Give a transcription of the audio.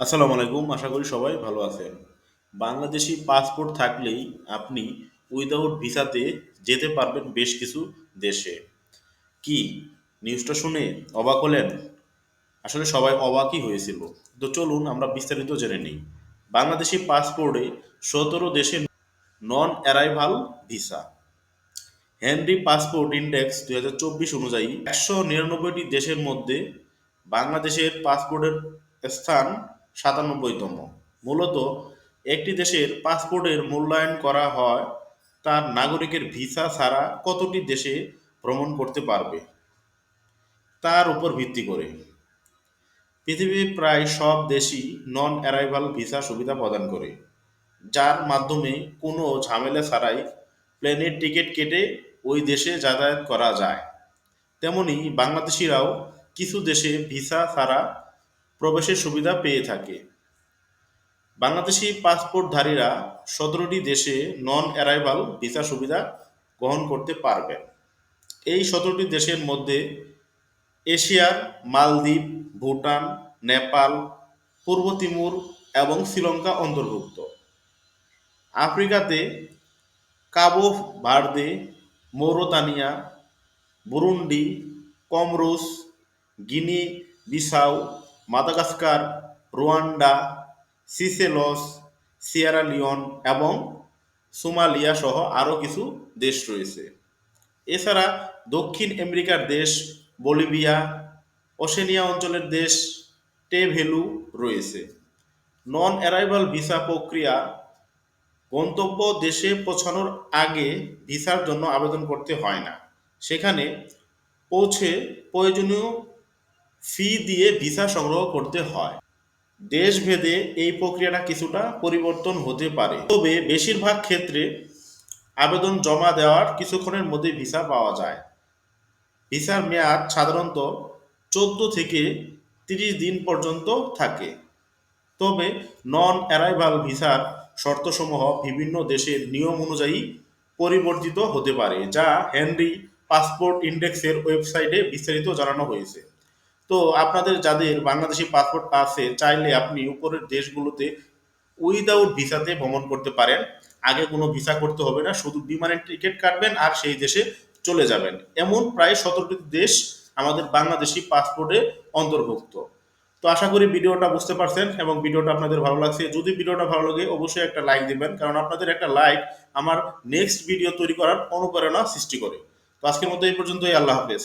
আসসালামু আলাইকুম, আশা করি সবাই ভালো আছেন। বাংলাদেশি পাসপোর্ট থাকলেই আপনি উইদাউট ভিসাতে যেতে পারবেন বেশ কিছু দেশে। কি নিউজটা শুনে অবাক হলেন? আসলে সবাই অবাকই হয়েছিল। তো চলুন আমরা বিস্তারিত জেনে নিই। বাংলাদেশি পাসপোর্টে সতেরো দেশে non arrival visa. Henley passport index দুই হাজার চব্বিশ অনুযায়ী একশো নিরানব্বইটি দেশের মধ্যে বাংলাদেশের পাসপোর্টের স্থান সাতানব্বইতম। মূলত একটি দেশের পাসপোর্টের মূল্যায়ন করা হয়, তার নাগরিকের ভিসা ছাড়া কতটি দেশে ভ্রমণ করতে পারবে, তার উপর ভিত্তি করে। পৃথিবীর প্রায় সব দেশই নন অ্যারাইভাল ভিসা সুবিধা প্রদান করে, যার মাধ্যমে কোনো ঝামেলা ছাড়াই প্লেনের টিকিট কেটে ওই দেশে যাতায়াত করা যায়। তেমনি বাংলাদেশিরাও কিছু দেশে ভিসা ছাড়া প্রবেশের সুবিধা পেয়ে থাকে। বাংলাদেশি পাসপোর্টধারীরা সতেরোটি দেশে নন অ্যারাইভাল ভিসা সুবিধা গ্রহণ করতে পারবেন। এই সতেরোটি দেশের মধ্যে এশিয়ার মালদ্বীপ, ভুটান, নেপাল, পূর্ব তিমুর এবং শ্রীলঙ্কা অন্তর্ভুক্ত। আফ্রিকাতে Cabo Verde Mauritania, Burundi, Comoros Guinea Bissau Madagascar, Rwanda, Seychelles, Sierra Leone এবং সোমালিয়া সহ আরও কিছু দেশ রয়েছে। এছাড়া দক্ষিণ আমেরিকার দেশ বলিভিয়া, ওশেনিয়া অঞ্চলের দেশ টেভেলু রয়েছে। নন অ্যারাইভাল ভিসা প্রক্রিয়া গন্তব্য দেশে পৌঁছানোর আগে ভিসার জন্য আবেদন করতে হয় না। সেখানে পৌঁছে প্রয়োজনীয় ফি দিয়ে ভিসা সংগ্রহ করতে হয়। দেশভেদে এই প্রক্রিয়াটা কিছুটা পরিবর্তন হতে পারে। তবে বেশিরভাগ ক্ষেত্রে আবেদন জমা দেওয়ার কিছুক্ষণের মধ্যে ভিসা পাওয়া যায়। ভিসার মেয়াদ সাধারণত চোদ্দ থেকে তিরিশ দিন পর্যন্ত থাকে। তবে নন অ্যারাইভাল ভিসার শর্তসমূহ বিভিন্ন দেশের নিয়ম অনুযায়ী পরিবর্তিত হতে পারে, যা হেনরি পাসপোর্ট ইন্ডেক্সের ওয়েবসাইটে বিস্তারিত জানানো হয়েছে। তো আপনাদের যাদের বাংলাদেশি পাসপোর্ট আছে, চাইলে আপনি উপরের দেশগুলোতে উইদাউট ভিসাতে ভ্রমণ করতে পারেন। আগে কোনো ভিসা করতে হবে না, শুধু বিমানের টিকিট কাটবেন আর সেই দেশে চলে যাবেন। এমন প্রায় সতেরোটি দেশ আমাদের বাংলাদেশি পাসপোর্টে অন্তর্ভুক্ত। তো আশা করি ভিডিওটা বুঝতে পারছেন এবং ভিডিওটা আপনাদের ভালো লাগছে। যদি ভিডিওটা ভালো লাগে, অবশ্যই একটা লাইক দিবেন, কারণ আপনাদের একটা লাইক আমার নেক্সট ভিডিও তৈরি করার অনুপ্রেরণা সৃষ্টি করে। তো আজকের মতো এই পর্যন্তই, আল্লাহ হাফেজ।